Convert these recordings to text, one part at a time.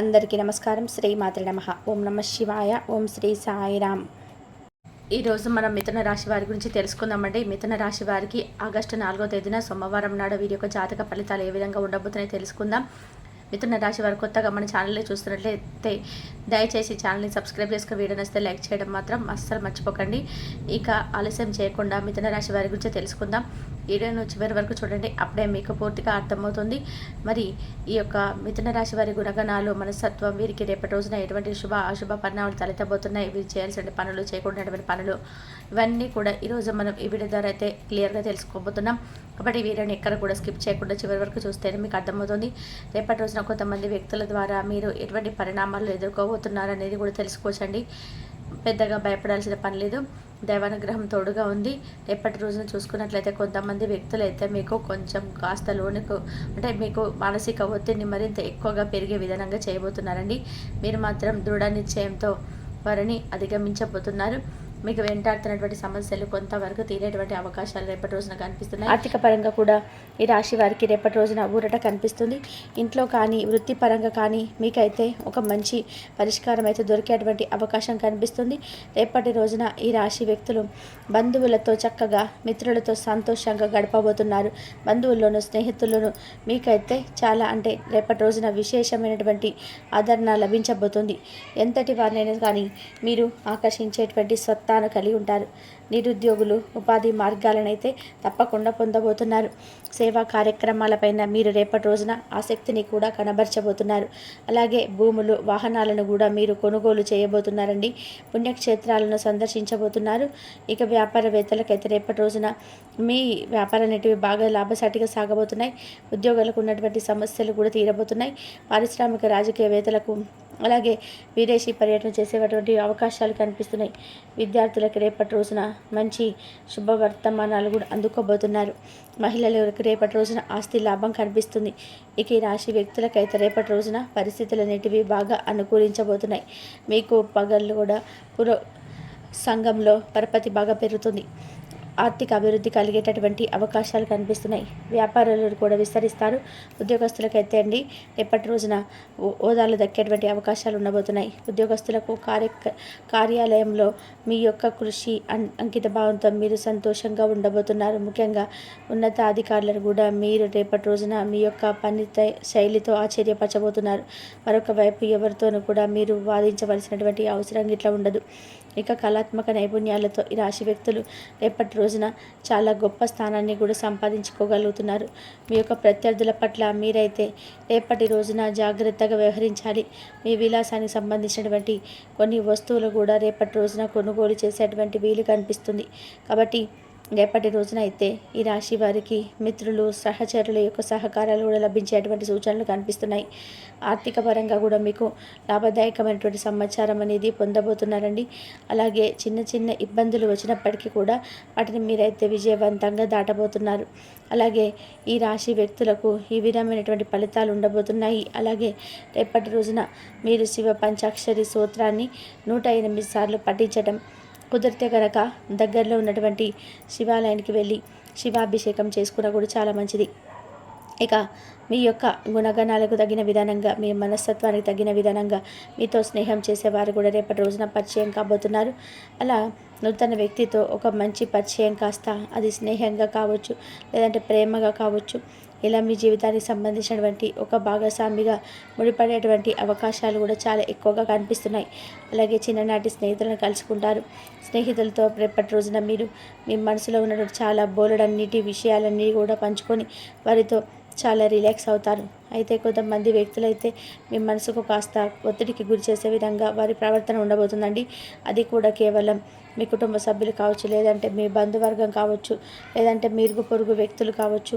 అందరికీ నమస్కారం. శ్రీ మాతృ నమ. ఓం నమ శివాయ. ఓం శ్రీ సాయిరామ్. ఈరోజు మనం మిథున రాశి వారి గురించి తెలుసుకుందామంటే మిథున రాశి వారికి ఆగస్టు నాలుగో తేదీన సోమవారం నాడు వీరి యొక్క జాతక ఫలితాలు ఏ విధంగా ఉండబోతున్నాయి తెలుసుకుందాం. మిథున రాశి వారు కొత్తగా మన ఛానల్ని చూస్తున్నట్లయితే దయచేసి ఛానల్ని సబ్స్క్రైబ్ చేసుకుని వీడియో నచ్చితే లైక్ చేయడం మాత్రం అస్సలు మర్చిపోకండి. ఇక ఆలస్యం చేయకుండా మిథున రాశి వారి గురించి తెలుసుకుందాం. వీడియోను చివరి వరకు చూడండి. అప్పుడే మీకు పూర్తిగా అర్థమవుతుంది. మరి ఈ యొక్క మిథున రాశి వారి గుణగణాలు మనస్తత్వం వీరికి రేపటి రోజున ఎటువంటి శుభ అశుభ పరిణామాలు తలెత్తబోతున్నాయి? వీరు చేయాల్సిన పనులు చేయకుండా పనులు ఇవన్నీ కూడా ఈరోజు మనం ఈ వీడియో ద్వారా అయితే క్లియర్గా తెలుసుకోబోతున్నాం. కాబట్టి వీడియోని ఎక్కడ కూడా స్కిప్ చేయకుండా చివరి వరకు చూస్తేనే మీకు అర్థమవుతుంది. రేపటి రోజున కొంతమంది వ్యక్తుల ద్వారా మీరు ఎటువంటి పరిణామాలు ఎదుర్కోబోతున్నారు అనేది కూడా తెలుసుకోవచ్చండి. పెద్దగా భయపడాల్సిన పని లేదు. దైవానుగ్రహం తోడుగా ఉంది. రేపటి రోజున చూసుకున్నట్లయితే కొంతమంది వ్యక్తులు అయితే మీకు కొంచెం కాస్త లోనుకు అంటే మీకు మానసిక ఒత్తిడిని మరింత ఎక్కువగా పెరిగే విధానంగా చేయబోతున్నారండి. మీరు మాత్రం దృఢ నిశ్చయంతో వారిని అధిగమించబోతున్నారు. మీకు వెంటాడుతున్నటువంటి సమస్యలు కొంతవరకు తీరేటువంటి అవకాశాలు రేపటి రోజున కనిపిస్తున్నాయి. ఆర్థిక పరంగా కూడా ఈ రాశి వారికి రేపటి రోజున ఊరట కనిపిస్తుంది. ఇంట్లో కానీ వృత్తిపరంగా కానీ మీకైతే ఒక మంచి పరిష్కారం అయితే దొరికేటువంటి అవకాశం కనిపిస్తుంది. రేపటి రోజున ఈ రాశి వ్యక్తులు బంధువులతో చక్కగా మిత్రులతో సంతోషంగా గడపబోతున్నారు. బంధువుల్లోనూ స్నేహితుల్లోనూ మీకైతే చాలా అంటే రేపటి రోజున విశేషమైనటువంటి ఆదరణ లభించబోతుంది. ఎంతటి వారినైనా కానీ మీరు ఆకర్షించేటువంటి తాను కలిగి ఉంటారు నిరుద్యోగులు ఉపాధి మార్గాలనైతే తప్పకుండా పొందబోతున్నారు. సేవా కార్యక్రమాలపైన మీరు రేపటి రోజున ఆసక్తిని కూడా కనబరచబోతున్నారు. అలాగే భూములు వాహనాలను కూడా మీరు కొనుగోలు చేయబోతున్నారండి. పుణ్యక్షేత్రాలను సందర్శించబోతున్నారు. ఇక వ్యాపారవేత్తలకైతే రేపటి రోజున మీ వ్యాపారం అనేటివి బాగా లాభసాటిగా సాగబోతున్నాయి. ఉద్యోగులకు ఉన్నటువంటి సమస్యలు కూడా తీరబోతున్నాయి. పారిశ్రామిక రాజకీయవేత్తలకు అలాగే విదేశీ పర్యటన చేసేటువంటి అవకాశాలు కనిపిస్తున్నాయి. విద్యార్థులకు రేపటి రోజున మంచి శుభవర్తమానాలు కూడా అందుకోబోతున్నారు. మహిళలకు రేపటి రోజున ఆస్తి లాభం కనిపిస్తుంది? ఇక ఈ రాశి వ్యక్తులకైతే రేపటి రోజున పరిస్థితులు అనేటివి బాగా అనుకూలించబోతున్నాయి. మీకు పగళ్ళు కూడా పురో సంఘంలో పరపతి బాగా పెరుగుతుంది. ఆర్థిక అభివృద్ధి కలిగేటటువంటి అవకాశాలు కనిపిస్తున్నాయి. వ్యాపారులు కూడా విస్తరిస్తారు. ఉద్యోగస్తులకు అండి రేపటి రోజున హోదాలు దక్కేటువంటి అవకాశాలు ఉండబోతున్నాయి. ఉద్యోగస్తులకు కార్య కార్యాలయంలో మీ యొక్క కృషి అంకిత భావంతో మీరు సంతోషంగా ఉండబోతున్నారు. ముఖ్యంగా ఉన్నతాధికారులను కూడా మీరు రేపటి రోజున మీ యొక్క పని శైలితో ఆశ్చర్యపరచబోతున్నారు. మరొక వైపు ఎవరితోనూ కూడా మీరు వాదించవలసినటువంటి అవసరం ఇట్లా ఉండదు. ఇక కళాత్మక నైపుణ్యాలతో ఈ రాశి వ్యక్తులు రేపటి రోజు రోజున చాలా గొప్ప స్థానాన్ని కూడా సంపాదించుకోగలుగుతున్నారు. మీ యొక్క ప్రత్యర్థుల పట్ల మీరైతే రేపటి రోజున జాగ్రత్తగా వ్యవహరించాలి. మీ విలాసానికి సంబంధించినటువంటి కొన్ని వస్తువులు కూడా రేపటి రోజున కొనుగోలు చేసేటువంటి వీలు కనిపిస్తుంది. కాబట్టి రేపటి రోజున అయితే ఈ రాశి వారికి మిత్రులు సహచరుల యొక్క సహకారాలు కూడా లభించేటువంటి సూచనలు కనిపిస్తున్నాయి. ఆర్థిక పరంగా కూడా మీకు లాభదాయకమైనటువంటి సమాచారం అనేది పొందబోతున్నారండి. అలాగే చిన్న చిన్న ఇబ్బందులు వచ్చినప్పటికీ కూడా వాటిని మీరైతే విజయవంతంగా దాటబోతున్నారు. అలాగే ఈ రాశి వ్యక్తులకు ఈ విధమైనటువంటి ఫలితాలు ఉండబోతున్నాయి. అలాగే రేపటి రోజున మీరు శివ పంచాక్షరి సూత్రాన్ని నూట ఎనిమిది సార్లు పఠించడం కుదిరితే గనక దగ్గరలో ఉన్నటువంటి శివాలయానికి వెళ్ళి శివాభిషేకం చేసుకున్న కూడా చాలా మంచిది. ఇక మీ యొక్క గుణగణాలకు తగిన విధానంగా మీ మనస్తత్వానికి తగిన విధానంగా మీతో స్నేహం చేసేవారు కూడా రేపటి రోజున పరిచయం కాబోతున్నారు. అలా నూతన వ్యక్తితో ఒక మంచి పరిచయం కాస్త అది స్నేహంగా కావచ్చు లేదంటే ప్రేమగా కావచ్చు ఇలా మీ జీవితానికి సంబంధించినటువంటి ఒక భాగస్వామిగా ముడిపడేటువంటి అవకాశాలు కూడా చాలా ఎక్కువగా కనిపిస్తున్నాయి. అలాగే చిన్ననాటి స్నేహితులను కలుసుకుంటారు. స్నేహితులతో రేపటి రోజున మీరు మీ మనసులో ఉన్నటువంటి చాలా బోలెడన్నిటి విషయాలన్నీ కూడా పంచుకొని వారితో చాలా రిలాక్స్ అవుతారు. అయితే కొంతమంది వ్యక్తులైతే మీ మనసుకు కాస్త ఒత్తిడికి గురి చేసే విధంగా వారి ప్రవర్తన ఉండబోతుందండి. అది కూడా కేవలం మీ కుటుంబ సభ్యులు కావచ్చు లేదంటే మీ బంధువర్గం కావచ్చు లేదంటే మీరుగు పొరుగు వ్యక్తులు కావచ్చు.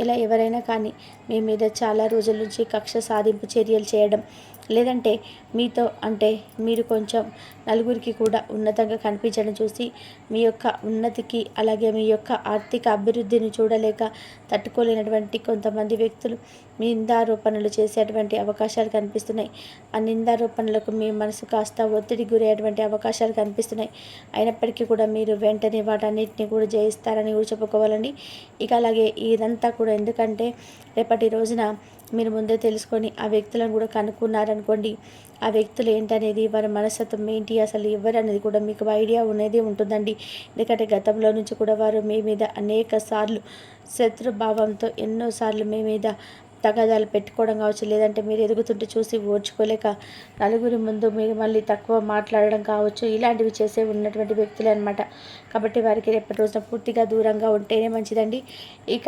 ఇలా ఎవరైనా కానీ మీ మీద చాలా రోజుల నుంచి కక్ష సాధింపు చర్యలు చేయడం లేదంటే మీతో అంటే మీరు కొంచెం నలుగురికి కూడా ఉన్నతంగా కనిపించడం చూసి మీ యొక్క ఉన్నతికి అలాగే మీ యొక్క ఆర్థిక అభివృద్ధిని చూడలేక తట్టుకోలేనటువంటి కొంతమంది వ్యక్తులు నిందారోపణలు చేసేటువంటి అవకాశాలు కనిపిస్తున్నాయి. ఆ నిందారోపణలకు మీ మనసు కాస్త ఒత్తిడి గురయ్యేటువంటి అవకాశాలు కనిపిస్తున్నాయి. అయినప్పటికీ కూడా మీరు వెంటనే వాటన్నిటిని కూడా జయిస్తారని కూడా చెప్పుకోవాలండి. ఇక అలాగే ఇదంతా కూడా ఎందుకంటే రేపటి రోజున మీరు ముందే తెలుసుకొని ఆ వ్యక్తులను కూడా కనుక్కున్నారనుకోండి ఆ వ్యక్తులు ఏంటనేది వారి మనస్తత్వం ఏంటి అసలు ఎవరు అనేది కూడా మీకు ఐడియా ఉన్నది ఉంటుందండి. ఎందుకంటే గతంలో నుంచి కూడా వారు మీ మీద అనేక సార్లు శత్రుభావంతో ఎన్నోసార్లు మీ మీద తగాదాలు పెట్టుకోవడం కావచ్చు లేదంటే మీరు ఎదుగుతుంటే చూసి ఓర్చుకోలేక నలుగురి ముందు మీరు మళ్ళీ తక్కువ మాట్లాడడం కావచ్చు ఇలాంటివి చేసే ఉన్నటువంటి వ్యక్తులే అనమాట కాబట్టి వారికి రేపటి రోజున పూర్తిగా దూరంగా ఉంటేనే మంచిదండి. ఇక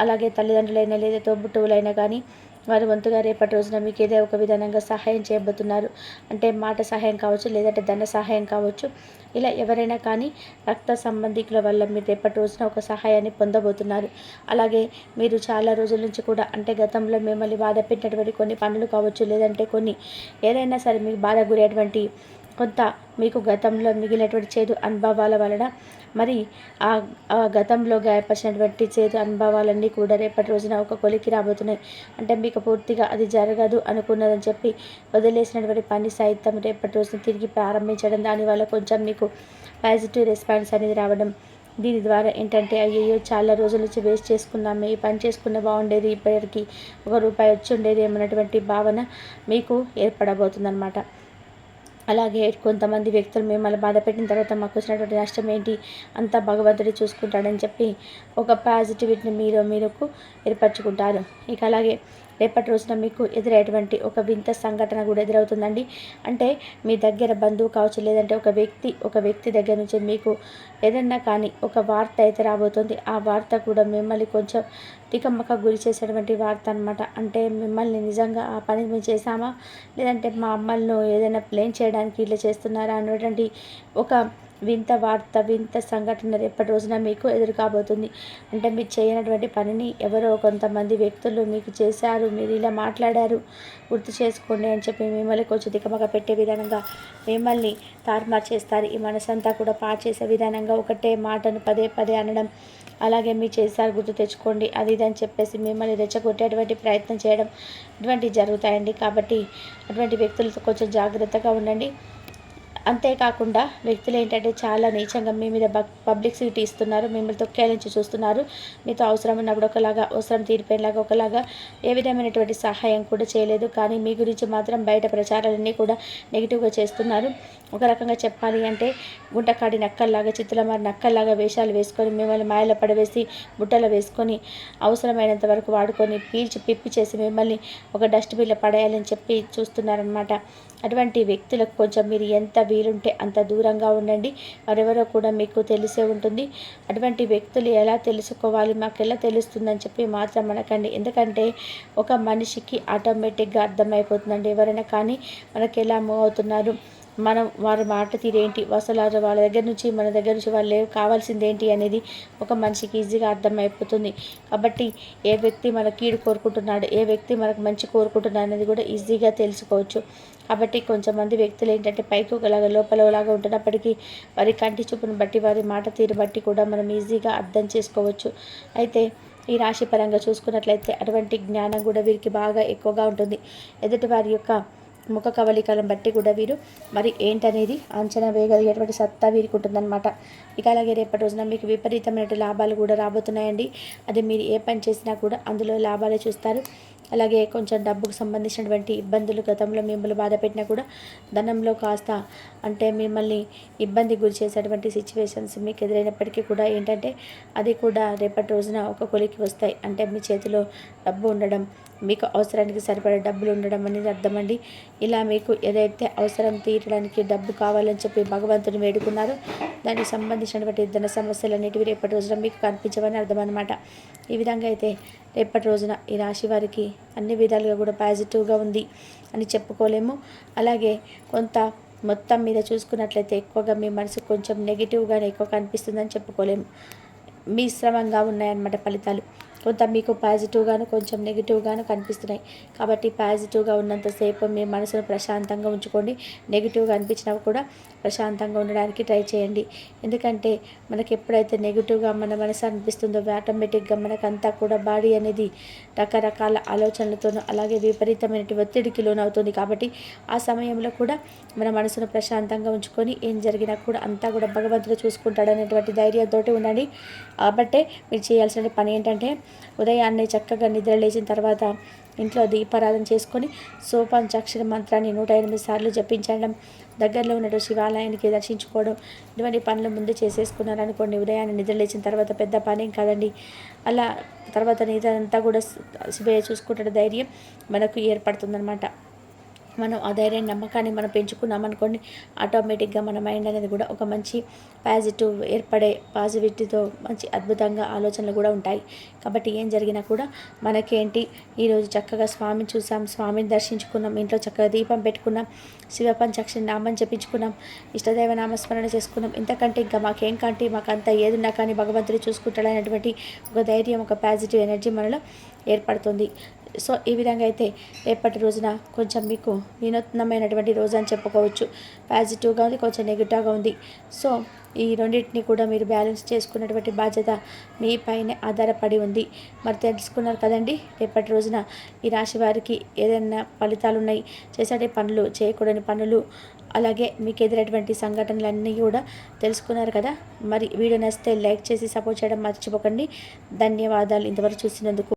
అలాగే తల్లిదండ్రులైనా లేదా తోబుట్టువులైనా కానీ వారి వంతుగా రేపటి రోజున మీకు ఏదో ఒక విధానంగా సహాయం చేయబోతున్నారు. అంటే మాట సహాయం కావచ్చు లేదంటే ధన సహాయం కావచ్చు. ఇలా ఎవరైనా కానీ రక్త సంబంధికుల వల్ల మీరు రేపటి రోజున ఒక సహాయాన్ని పొందబోతున్నారు. అలాగే మీరు చాలా రోజుల నుంచి కూడా అంటే గతంలో మిమ్మల్ని బాధ పెట్టినటువంటి కొన్ని పనులు కావచ్చు లేదంటే కొన్ని ఏదైనా సరే మీకు బాధ గురేటువంటి కొంత మీకు గతంలో మిగిలినటువంటి చేదు అనుభవాల వలన మరి ఆ గతంలో గాయపరిచినటువంటి చేదు అనుభవాలన్నీ కూడా రేపటి రోజున ఒక కొలికి రాబోతున్నాయి. అంటే మీకు పూర్తిగా అది జరగదు అనుకున్నదని చెప్పి వదిలేసినటువంటి పని సైతం రేపటి రోజున తిరిగి ప్రారంభించడం దానివల్ల కొంచెం మీకు పాజిటివ్ రెస్పాన్స్ అనేది రావడం. దీని ద్వారా ఏంటంటే అయ్యయ్యో చాలా రోజుల నుంచి వేస్ట్ చేసుకున్నామే ఈ పని చేసుకున్న బాగుండేది ఇప్పటికి ఒక రూపాయి వచ్చి ఉండేది ఏమన్నటువంటి భావన మీకు ఏర్పడబోతుందన్నమాట. అలాగే కొంతమంది వ్యక్తులు మిమ్మల్ని బాధ పెట్టిన తర్వాత మాకు వచ్చినటువంటి నష్టం ఏంటి? అంతా భగవంతుడి చూసుకుంటాడని చెప్పి ఒక పాజిటివిటీని మీరు మీరుకు ఏర్పరచుకుంటారు. ఇక అలాగే రేపటి రోజున మీకు ఎదురయ్యేటువంటి ఒక వింత సంఘటన కూడా ఎదురవుతుందండి. అంటే మీ దగ్గర బంధువు కావచ్చు లేదంటే ఒక వ్యక్తి ఒక వ్యక్తి దగ్గర నుంచి మీకు ఏదన్నా కానీ ఒక వార్త అయితే రాబోతుంది. ఆ వార్త కూడా మిమ్మల్ని కొంచెం తికమ్మక గురి చేసేటువంటి వార్త అనమాట అంటే మిమ్మల్ని నిజంగా ఆ పని మేము చేసామా లేదంటే మా అమ్మల్ని ఏదైనా ప్లేన్ చేయడానికి ఇట్లా చేస్తున్నారా? అనేటువంటి ఒక వింత వార్త వింత సంఘటన రేపటి రోజున మీకు ఎదురు కాబోతుంది అంటే మీరు చేయనటువంటి పనిని ఎవరో కొంతమంది వ్యక్తులు మీకు చేశారు మీరు ఇలా మాట్లాడారు గుర్తు చేసుకోండి అని చెప్పి మిమ్మల్ని కొంచెం దికమక పెట్టే విధానంగా మిమ్మల్ని తారుమారు చేస్తారు. ఈ మనసంతా కూడా పాడు చేసే విధానంగా ఒకటే మాటను పదే పదే అనడం అలాగే మీరు చేశారు గుర్తు తెచ్చుకోండి. అది ఇది అని చెప్పేసి మిమ్మల్ని రెచ్చగొట్టేటువంటి ప్రయత్నం చేయడం ఇటువంటివి జరుగుతాయండి. కాబట్టి అటువంటి వ్యక్తులతో కొంచెం జాగ్రత్తగా ఉండండి. అంతేకాకుండా వ్యక్తులు ఏంటంటే చాలా నీచంగా మీ మీద పబ్లిసిటీ ఇస్తున్నారు మిమ్మల్ని తొక్కేయాలని చూస్తున్నారు. మీతో అవసరం ఉన్నప్పుడు ఒకలాగా అవసరం తీరిపోయేలాగా ఒకలాగా ఏ విధమైనటువంటి సహాయం కూడా చేయలేదు. కానీ మీ గురించి మాత్రం బయట ప్రచారాలన్నీ కూడా నెగిటివ్గా చేస్తున్నారు. ఒక రకంగా చెప్పాలి అంటే గుంటకాడి నక్కల్లాగా చిత్తులమారి నక్కల్లాగా వేషాలు వేసుకొని మిమ్మల్ని మాయలో పడవేసి బుట్టలు వేసుకొని అవసరమైనంత వరకు వాడుకొని పీల్చి పిప్పి చేసి మిమ్మల్ని ఒక డస్ట్బిన్లో పడేయాలని చెప్పి చూస్తున్నారనమాట అటువంటి వ్యక్తులకు కొంచెం మీరు ఎంత వీలుంటే అంత దూరంగా ఉండండి. మరెవరో కూడా మీకు తెలిసే ఉంటుంది. అటువంటి వ్యక్తులు ఎలా తెలుసుకోవాలి? మాకు ఎలా తెలుస్తుందని చెప్పి మాత్రం అనకండి ఎందుకంటే ఒక మనిషికి ఆటోమేటిక్గా అర్థమైపోతుందండి ఎవరైనా కానీ మనకి ఎలా మూవ్ అవుతున్నారు. మనం వారి మాట తీరేంటి అసలు వాళ్ళ దగ్గర నుంచి మన దగ్గర నుంచి వాళ్ళు కావాల్సింది ఏంటి అనేది ఒక మనిషికి ఈజీగా అర్థమైపోతుంది. కాబట్టి ఏ వ్యక్తి మన కీడు కోరుకుంటున్నాడు ఏ వ్యక్తి మనకు మంచి కోరుకుంటున్నాడు అనేది కూడా ఈజీగా తెలుసుకోవచ్చు. కాబట్టి కొంతమంది వ్యక్తులు ఏంటంటే పైకి ఒకలాగా లోపల ఒకలాగా ఉంటున్నప్పటికీ వారి కంటి చూపును బట్టి వారి మాట తీరు బట్టి కూడా మనం ఈజీగా అర్థం చేసుకోవచ్చు. అయితే ఈ రాశి పరంగా చూసుకున్నట్లయితే అటువంటి జ్ఞానం కూడా వీరికి బాగా ఎక్కువగా ఉంటుంది. ఎదుటి వారి యొక్క ముఖ కవలికలను బట్టి కూడా వీరు మరి ఏంటనేది అంచనా వేయగలిగేటువంటి సత్తా వీరికి ఉంటుందన్నమాట. ఇక అలాగే రేపటి రోజున మీకు విపరీతమైన లాభాలు కూడా రాబోతున్నాయండి. అది మీరు ఏ పని చేసినా కూడా అందులో లాభాలే చూస్తారు. అలాగే కొంచెం డబ్బుకు సంబంధించినటువంటి ఇబ్బందులు గతంలో మిమ్మల్ని బాధ పెట్టినా కూడా ధనంలో కాస్త అంటే మిమ్మల్ని ఇబ్బంది గురి చేసేటువంటి సిచ్యువేషన్స్ మీకు ఎదురైనప్పటికీ కూడా ఏంటంటే అది కూడా రేపటి రోజున ఒక కొలికి వస్తాయి. అంటే మీ చేతిలో డబ్బు ఉండడం మీకు అవసరానికి సరిపడే డబ్బులు ఉండడం అనేది అర్థమండి. ఇలా మీకు ఏదైతే అవసరం తీరడానికి డబ్బు కావాలని చెప్పి భగవంతుని వేడుకున్నారో దానికి సంబంధించినటువంటి ధన సమస్యలు అనేటివి రేపటి రోజున మీకు కనిపించవని అర్థం అనమాట ఈ విధంగా అయితే రేపటి రోజున ఈ రాశి వారికి అన్ని విధాలుగా కూడా పాజిటివ్గా ఉంది అని చెప్పుకోలేము. అలాగే కొంత మొత్తం మీద చూసుకున్నట్లయితే ఎక్కువగా మీ మనసు కొంచెం నెగిటివ్గానే ఎక్కువ కనిపిస్తుందని చెప్పుకోలేము. మిశ్రమంగా ఉన్నాయన్నమాట ఫలితాలు. కొంత మీకు పాజిటివ్గాను కొంచెం నెగిటివ్గాను కనిపిస్తున్నాయి. కాబట్టి పాజిటివ్గా ఉన్నంతసేపు మీ మనసును ప్రశాంతంగా ఉంచుకోండి. నెగిటివ్గా అనిపించినా కూడా ప్రశాంతంగా ఉండడానికి ట్రై చేయండి. ఎందుకంటే మనకి ఎప్పుడైతే నెగిటివ్గా మన మనసు అనిపిస్తుందో ఆటోమేటిక్గా మనకంతా కూడా బాడీ అనేది రకరకాల ఆలోచనలతోనూ అలాగే విపరీతమైన ఒత్తిడికి లోనవుతుంది. కాబట్టి ఆ సమయంలో కూడా మన మనసును ప్రశాంతంగా ఉంచుకొని ఏం జరిగినా కూడా అంతా కూడా భగవంతుడు చూసుకుంటాడనేటువంటి ధైర్యంతో ఉండండి. కాబట్టే మీరు చేయాల్సిన పని ఏంటంటే ఉదయాన్నే చక్కగా నిద్ర లేచిన తర్వాత ఇంట్లో దీపారాధన చేసుకొని సోపాంచాక్షర మంత్రాన్ని నూట ఎనిమిది సార్లు జపించడం దగ్గరలో ఉన్న శివాలయానికి దర్శించుకోవడం ఇటువంటి పనులు ముందు చేసేసుకున్నారనుకోండి ఉదయాన్నే నిద్ర లేచిన తర్వాత పెద్ద పనేం కాదండి. అలా తర్వాత నిద్ర అంతా కూడా శివయ్య చూసుకుంటే ధైర్యం మనకు ఏర్పడుతుందన్నమాట. మనం ఆ ధైర్యం నమ్మకాన్ని మనం పెంచుకున్నాం అనుకోండి ఆటోమేటిక్గా మన మైండ్ అనేది కూడా ఒక మంచి పాజిటివ్ ఏర్పడే పాజిటివిటీతో మంచి అద్భుతంగా ఆలోచనలు కూడా ఉంటాయి. కాబట్టి ఏం జరిగినా కూడా మనకేంటి ఈరోజు చక్కగా స్వామిని చూసాం స్వామిని దర్శించుకున్నాం ఇంట్లో చక్కగా దీపం పెట్టుకున్నాం శివ పంచాక్షరి నామం జపించుకున్నాం ఇష్టదైవ నామస్మరణ చేసుకున్నాం. ఇంతకంటే ఇంకా మాకేం కంటే మాకు అంత ఏదున్నా కానీ భగవంతుడు చూసుకుంటాడనేటువంటి ఒక ధైర్యం ఒక పాజిటివ్ ఎనర్జీ మనలో ఏర్పడుతుంది. సో ఈ విధంగా అయితే రేపటి రోజున కొంచెం మీకు వినూత్నమైనటువంటి రోజు అని చెప్పుకోవచ్చు. పాజిటివ్గా ఉంది కొంచెం నెగిటివ్గా ఉంది. సో ఈ రెండింటిని కూడా మీరు బ్యాలెన్స్ చేసుకున్నటువంటి బాధ్యత మీ పైన ఆధారపడి ఉంది. మరి తెలుసుకున్నారు కదండి రేపటి రోజున ఈ రాశి వారికి ఏదైనా ఫలితాలు ఉన్నాయి. చేసే పనులు చేయకూడని పనులు అలాగే మీకు ఎదురైనటువంటి సంఘటనలన్నీ కూడా తెలుసుకున్నారు కదా. మరి వీడియో నచ్చితే లైక్ చేసి సపోర్ట్ చేయడం మర్చిపోకండి. ధన్యవాదాలు ఇంతవరకు చూసినందుకు.